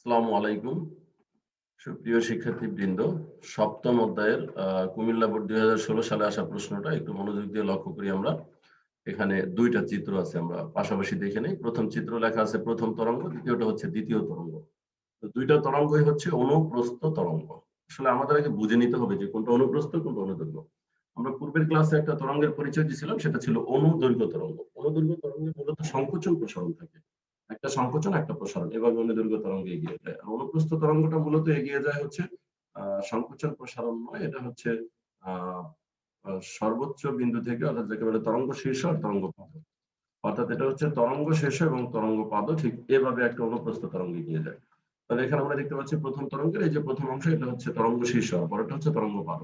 আসসালামু আলাইকুম। সুপ্রিয় সপ্তম অধ্যায়ের কুমিল্লা বোর্ড দুই সালে আসা প্রশ্নটা একটু মনোযোগ দিয়ে লক্ষ্য করি আমরা। এখানে দুইটা চিত্র আছে আমরা, পাশাপাশি দেখে নেই। প্রথম চিত্র লেখা আছে প্রথম তরঙ্গ, দ্বিতীয়টা হচ্ছে দ্বিতীয় তরঙ্গ। তো দুইটা তরঙ্গই হচ্ছে অনুপ্রস্থ তরঙ্গ। আসলে আমাদের আগে বুঝে নিতে হবে যে কোনটা অনুপ্রস্থ, কোনটা অনুদৈর্ঘ্য। আমরা পূর্বের ক্লাসে একটা তরঙ্গের পরিচয় দিয়েছিলাম সেটা ছিল অনুদৈর্ঘ্য তরঙ্গ। অনুদৈর্ঘ্য তরঙ্গে মূলত সংকোচন প্রসারণ থাকে। একটা সংকোচন, একটা প্রসারণ। এভাবে অনুদৈর্ঘ্য তরঙ্গ এগিয়ে যায়। আর অনুপ্রস্থ তরঙ্গটা মূলত এগিয়ে যায় হচ্ছে সংকোচন প্রসারণ নয়, এটা হচ্ছে সর্বোচ্চ বিন্দু থেকে অর্থাৎ যাকে বলে তরঙ্গ শীর্ষ আর তরঙ্গ পাদ। অর্থাৎ এটা হচ্ছে তরঙ্গ শীর্ষ এবং তরঙ্গ পাদ, ঠিক এভাবে একটা অনুপ্রস্থ তরঙ্গ এগিয়ে যায়। তাহলে এখানে আমরা দেখতে পাচ্ছি প্রথম তরঙ্গের, এই যে প্রথম অংশ, এটা হচ্ছে তরঙ্গ শীর্ষ, আর পরেরটা হচ্ছে তরঙ্গ পাদ।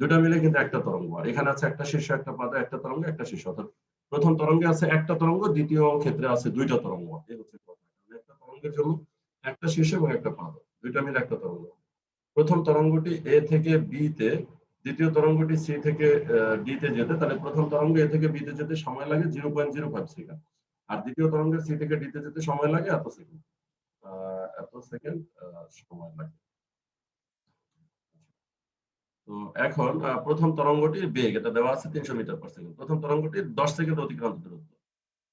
দুটা মিলে কিন্তু একটা তরঙ্গ, আর এখানে আছে একটা শীর্ষ, একটা পাদ, একটা তরঙ্গ, একটা শীর্ষ। অর্থাৎ প্রথম তরঙ্গে আছে একটা তরঙ্গ, দ্বিতীয় ক্ষেত্রে আছে দুইটা তরঙ্গ। এই হচ্ছে একটা তরঙ্গের জন্য একটা শীর্ষ এবং একটা পাদ, দুইটা মিলে একটা তরঙ্গ। প্রথম তরঙ্গটি এ থেকে বি তে দ্বিতীয় তরঙ্গটি সি থেকে ডি তে যেতে। তাহলে প্রথম তরঙ্গ এ থেকে বি তে যেতে সময় লাগে zero point zero five second আর দ্বিতীয় তরঙ্গের সি থেকে ডি তে যেতে সময় লাগে এত সেকেন্ড এত সেকেন্ড সময় লাগে। তো এখন প্রথম তরঙ্গটির বেগ এটা দেওয়া আছে তিনশো মিটার পার সেকেন্ড প্রথম তরঙ্গটির দশ সেকেন্ড অতিক্রান্ত দূরত্ব।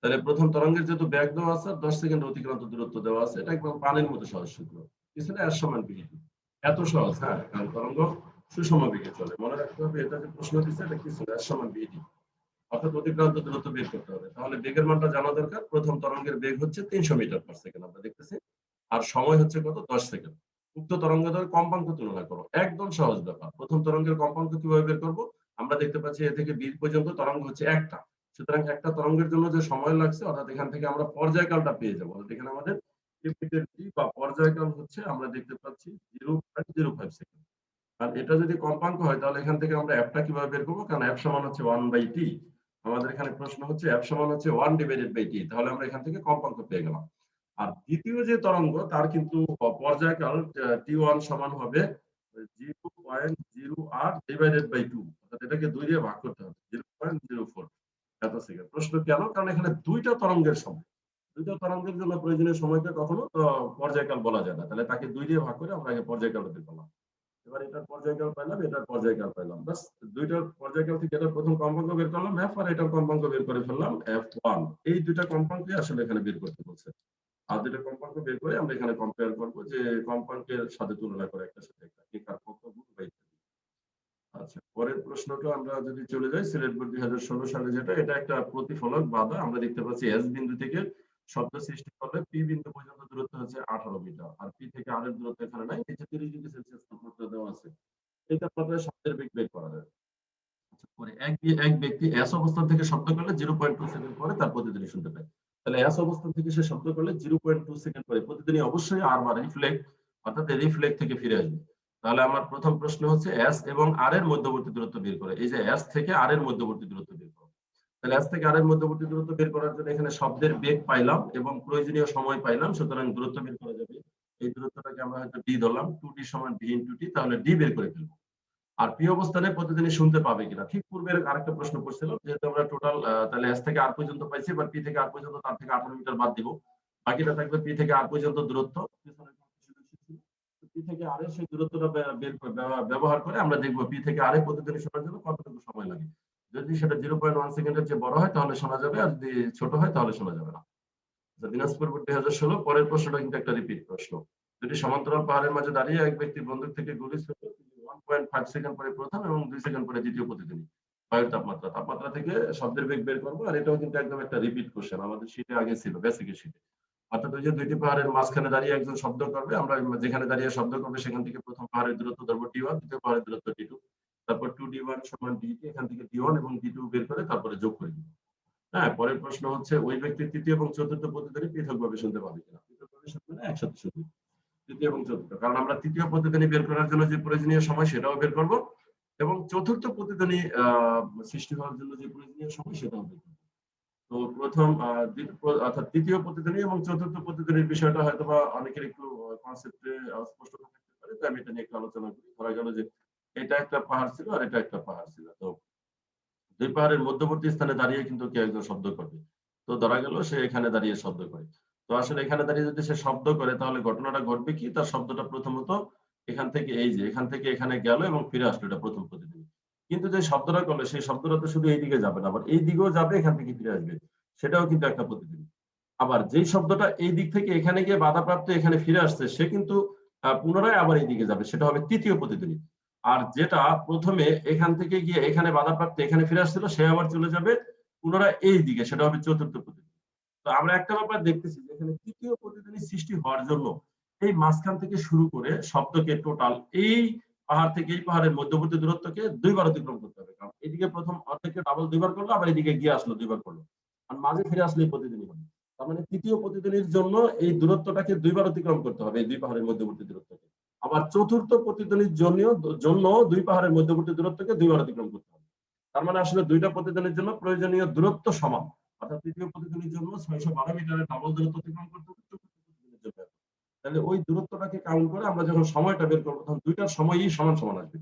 তাহলে প্রথম তরঙ্গের যেহেতু বেগ দেওয়া আছে, দশ সেকেন্ড অতিক্রান্ত দূরত্ব দেওয়া আছে, এটা একদম পানির মতো সহজ সূত্র। পিছনে এক সমান বিহিত এত সহজ হ্যাঁ কারণ তরঙ্গ সুষম বেগে চলে। মনে রাখতে হবে, এটা যে প্রশ্ন দিচ্ছে, এটা কি ছিল এক সমান বিহিত অর্থাৎ অতিক্রান্ত দূরত্ব বের করতে হবে। তাহলে বেগের মানটা জানা দরকার। প্রথম তরঙ্গের বেগ হচ্ছে তিনশো মিটার পার সেকেন্ড আমরা দেখতেছি। আর সময় হচ্ছে কত? দশ সেকেন্ড। উক্ত তরঙ্গ দ্বয় কম্পাঙ্ক তুলনা করো। একদম সহজ ব্যাপার। প্রথম তরঙ্গের কম্পাঙ্ক কীভাবে বের করব? আমরা দেখতে পাচ্ছি এ থেকে বি পর্যন্ত তরঙ্গ হচ্ছে একটা। সুতরাং একটা তরঙ্গের জন্য যে সময় লাগছে, অর্থাৎ এখান থেকে আমরা পর্যায়কালটা পেয়ে যাব। অর্থাৎ এখানে আমাদের বা পর্যায়কাল হচ্ছে আমরা দেখতে পাচ্ছি zero point zero five second আর এটা যদি কম্পাঙ্ক হয়, তাহলে এখান থেকে আমরা অ্যাপটা কীভাবে বের করব? কারণ অ্যাপ সমান হচ্ছে ওয়ান বাই টি আমাদের এখানে প্রশ্ন হচ্ছে অ্যাপ সমান হচ্ছে ওয়ান ডিভাইডেড বাই টি তাহলে আমরা এখান থেকে কম্পাঙ্ক পেয়ে গেলাম। আর দ্বিতীয় যে তরঙ্গ, তার কিন্তু পর্যায়কাল টি ওয়ান সমান হবে জিরো পয়েন্ট জিরো আট ডিভাইডেড বাই টু অর্থাৎ এটাকে দুই দিয়ে ভাগ করতে হবে জিরো পয়েন্ট জিরো ফোর এত সেকেন্ড প্রশ্ন কেন? কারণ এখানে দুইটা তরঙ্গের সময়। দুইটা তরঙ্গের জন্য প্রয়োজনীয় সময়টা কখনো পর্যায়কাল বলা যায় না। তাহলে তাকে দুই দিয়ে ভাগ করে আমরা আগে পর্যায়কাল বের করলাম। এবার এটার পর্যায়কাল পাইলাম, এটার পর্যায়কাল পাইলাম। বাস দুইটার পর্যায়কাল থেকে এটার প্রথম কম্পাঙ্ক বের করলাম এফ আর এটার কম্পাঙ্ক বের করে ফেললাম এফ ওয়ান এই দুইটা কম্পাঙ্কই আসলে এখানে বের করতে বলছে। আর দুটো কম্পাঙ্ক বের করে আমরা এখানে কম্পেয়ার করব যে কম্পাঙ্কের সাথে তুলনা করে একটা সাথে একটা। কে। আচ্ছা পরের প্রশ্নটা আমরা যদি চলে যাই সিলেট বোর্ড দুই হাজার ষোলো সালে যেটা এটা একটা প্রতিফলক বাধা। আমরা দেখতে পাচ্ছি এস বিন্দু থেকে শব্দ সৃষ্টি করলে পি বিন্দু পর্যন্ত দূরত্ব হচ্ছে আঠারো মিটার আর পি থেকে আর এর দূরত্ব এখানে নাই নিচে তিরিশ ডিগ্রি সেলসিয়াস তাপমাত্রা দেওয়া আছে। এই তাপমাত্রায় শব্দের বেগ বের করা যায়। আচ্ছা, এক এক ব্যক্তি এস অবস্থান থেকে শব্দ করলে জিরো পয়েন্ট টু সেকেন্ড পরে তার প্রতিদিনই শুনতে পায়। তাহলে অবস্থান থেকে সে শব্দ করলে জিরো পয়েন্ট টু সেকেন্ড পরে প্রতিদিনই অবশ্যই আর বা রিফ্লেক্ট, অর্থাৎ রিফ্লেক্ট থেকে ফিরে আসবে। তাহলে আমার প্রথম প্রশ্ন হচ্ছে এস এবং আর এর মধ্যবর্তী দূরত্ব বের করে। এই যে এস থেকে আর এর মধ্যবর্তী দূরত্ব বের করো। তাহলে এস থেকে আর এর মধ্যবর্তী দূরত্ব বের করার জন্য এখানে শব্দের বেগ পাইলাম এবং প্রয়োজনীয় সময় পাইলাম, সুতরাং দূরত্ব বের করা যাবে। এই দূরত্বটাকে আমরা হয়তো ডি ধরলাম টু ডি সমান ডি ইন্টু টি তাহলে ডি বের করে ফেলব। আর প্রিয় অবস্থানে প্রতিদিনই শুনতে পাবে কিনা? ঠিক পূর্বের আরেকটা প্রশ্ন করছিলাম যেহেতু আমরা টোটাল তাহলে এস থেকে আর পর্যন্ত পাইছি এবার পি থেকে আর পর্যন্ত তার থেকে আঠারো মিটার বাদ দিব। বাকিটা থাকবে পি থেকে আর পর্যন্ত দূরত্ব। পি থেকে সেই দূরত্বটা বের ব্যবহার- করে আমরা দেখব পি থেকে আর এ প্রতিদিনই শোনার জন্য কতটুকু সময় লাগে। যদি সেটা জিরো পয়েন্ট ওয়ান সেকেন্ডের চেয়ে বড় হয় তাহলে শোনা যাবে আর যদি ছোট হয় তাহলে শোনা যাবে না। আচ্ছা, দিনাজপুর দুই হাজার ষোলো পরের প্রশ্নটা কিন্তু একটা রিপিট প্রশ্ন। দুটি সমান্তরাল পাহাড়ের মাঝে দাঁড়িয়ে এক ব্যক্তি বন্দুক থেকে গুলি পয়েন্ট ফাইভ সেকেন্ড পরে প্রথম এবং সেকেন্ড পরে দ্বিতীয় বায়ুর তাপমাত্রা তাপমাত্রা থেকে শব্দের বেগ বের আর এটাও কিন্তু একদম একটা রিপিট কোশ্চেন আমাদের শীটে আগে ছিল শীটে অর্থাৎ ওই যে দুইটি পাহাড়ের মাঝখানে দাঁড়িয়ে একজন শব্দ করবে, আমরা যেখানে দাঁড়িয়ে শব্দ করবে সেখান থেকে প্রথম পাহাড়ের দূরত্ব ধরবো টি ওয়ান দ্বিতীয় পাহাড়ের দূরত্ব টি টু তারপর টু ডি ওয়ান সমান ডি এখান থেকে ডি ওয়ান এবং ডি টু বের করে তারপরে যোগ করে দিব। হ্যাঁ পরের প্রশ্ন হচ্ছে, ওই ব্যক্তি তৃতীয় এবং চতুর্থ প্রতিদিনই পৃথকভাবে শুনতে পাবে কিনা? পৃথকভাবে শুনবে না, একসাথে শুনবে। তৃতীয় এবং চতুর্থ। কারণ আমরা তৃতীয় প্রতিদিনই বের করার জন্য যে প্রয়োজনীয় সময়, সেটাও বের করব এবং চতুর্থ আহ, সৃষ্টি হওয়ার জন্য যে প্রয়োজনীয় সময়, সেটাও বের করব। তো প্রথম অর্থাৎ তৃতীয় প্রতিদিনই এবং চতুর্থ প্রতিদিনের বিষয়টা হয়তো বা অনেকের একটু কনসেপ্টে স্পষ্ট থাকতে পারে, তো আমি এটা নিয়ে একটু আলোচনা করি। ধরা গেল যে এটা একটা পাহাড় ছিল আর এটা একটা পাহাড় ছিল। তো দুই পাহাড়ের মধ্যবর্তী স্থানে দাঁড়িয়ে কিন্তু কেউ একজন শব্দ করবে। তো ধরা গেল সে এখানে দাঁড়িয়ে শব্দ করে। তো আসলে এখানে দাঁড়িয়ে যদি সে শব্দ করে, তাহলে ঘটনাটা ঘটবে কি? তার শব্দটা প্রথমত এখান থেকে, এই যে, এখান থেকে এখানে গেল এবং ফিরে আসলো, এটা প্রথম প্রতিধ্বনি কিন্তু যে শব্দটা করল, সেই শব্দটা তো শুধু এই দিকে যাবে না, আবার এই দিকেও যাবে, এখান থেকে ফিরে আসবে। সেটাও কিন্তু একটা প্রতিধ্বনি আবার যেই শব্দটা এই দিক থেকে এখানে গিয়ে বাধাপ্রাপ্ত, এখানে ফিরে আসছে, সে কিন্তু পুনরায় আবার এই দিকে যাবে, সেটা হবে তৃতীয় প্রতিধ্বনি আর যেটা প্রথমে এখান থেকে গিয়ে এখানে বাধাপ্রাপ্ত, এখানে ফিরে আসছিল, সে আবার চলে যাবে পুনরায় এই দিকে সেটা হবে চতুর্থ প্রতিধ্বনি তো আমরা একটা ব্যাপার দেখতেছি যে এখানে তৃতীয় প্রতিধ্বনি সৃষ্টি হওয়ার জন্য এই মাঝখান থেকে শুরু করে শব্দকে টোটাল এই পাহাড় থেকে এই পাহাড়ের মধ্যবর্তী দূরত্বকে দুইবার অতিক্রম করতে হবে। কারণ এদিকে প্রথম অর্ধেককে ডাবল দুইবার করল, আবার এদিকে গিয়ে আসলো, দুইবার করল। আর মাঝে ফিরে আসলে প্রতিধ্বনি হবে। তার মানে তৃতীয় প্রতিধ্বনির জন্য এই দূরত্বটাকে দুইবার অতিক্রম করতে হবে এই দুই পাহাড়ের মধ্যবর্তী দূরত্বকে। আবার চতুর্থ প্রতিধ্বনির জন্য জন্য দুই পাহাড়ের মধ্যবর্তী দূরত্বকে দুইবার অতিক্রম করতে হবে। তার মানে আসলে দুইটা প্রতিধ্বনির জন্য প্রয়োজনীয় দূরত্ব সমান। অর্থাৎ তৃতীয় প্রতিধ্বনির জন্য ছয়শো বারো মিটারের ডাবল দূরত্ব অতিক্রম করতে হবে জন্য। তাহলে ওই দূরত্বটাকে কাউন্ট করে আমরা যখন সময়টা বের করব, তখন দুইটার সময়ই সমান সমান আসবে।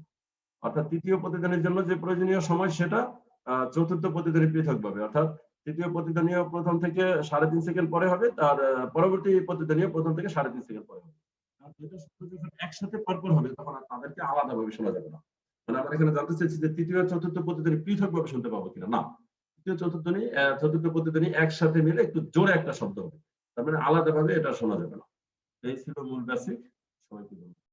অর্থাৎ তৃতীয় জন্য যে প্রয়োজনীয় সময় সেটা চতুর্থ প্রতিধ্বনি পৃথক অর্থাৎ তৃতীয় প্রথম থেকে সাড়ে তিন সেকেন্ড পরে হবে, তার পরবর্তী প্রতিধ্বনিও প্রথম থেকে সাড়ে তিন সেকেন্ড পরে হবে। একসাথে পরপর হবে, তখন আর তাদেরকে আলাদাভাবে শোনা যাবে না। মানে আমরা এখানে জানতে চাইছি যে তৃতীয়, চতুর্থ প্রতিধ্বনি পৃথক ভাবে শুনতে পাবো কিনা? না। তৃতীয় চতুর্থনি আহ, চতুর্থ প্রতিধ্বনি একসাথে মিলে একটু জোরে একটা শব্দ হবে। তার মানে আলাদাভাবে এটা শোনা যাবে না। এই ছিল মূল বেসিক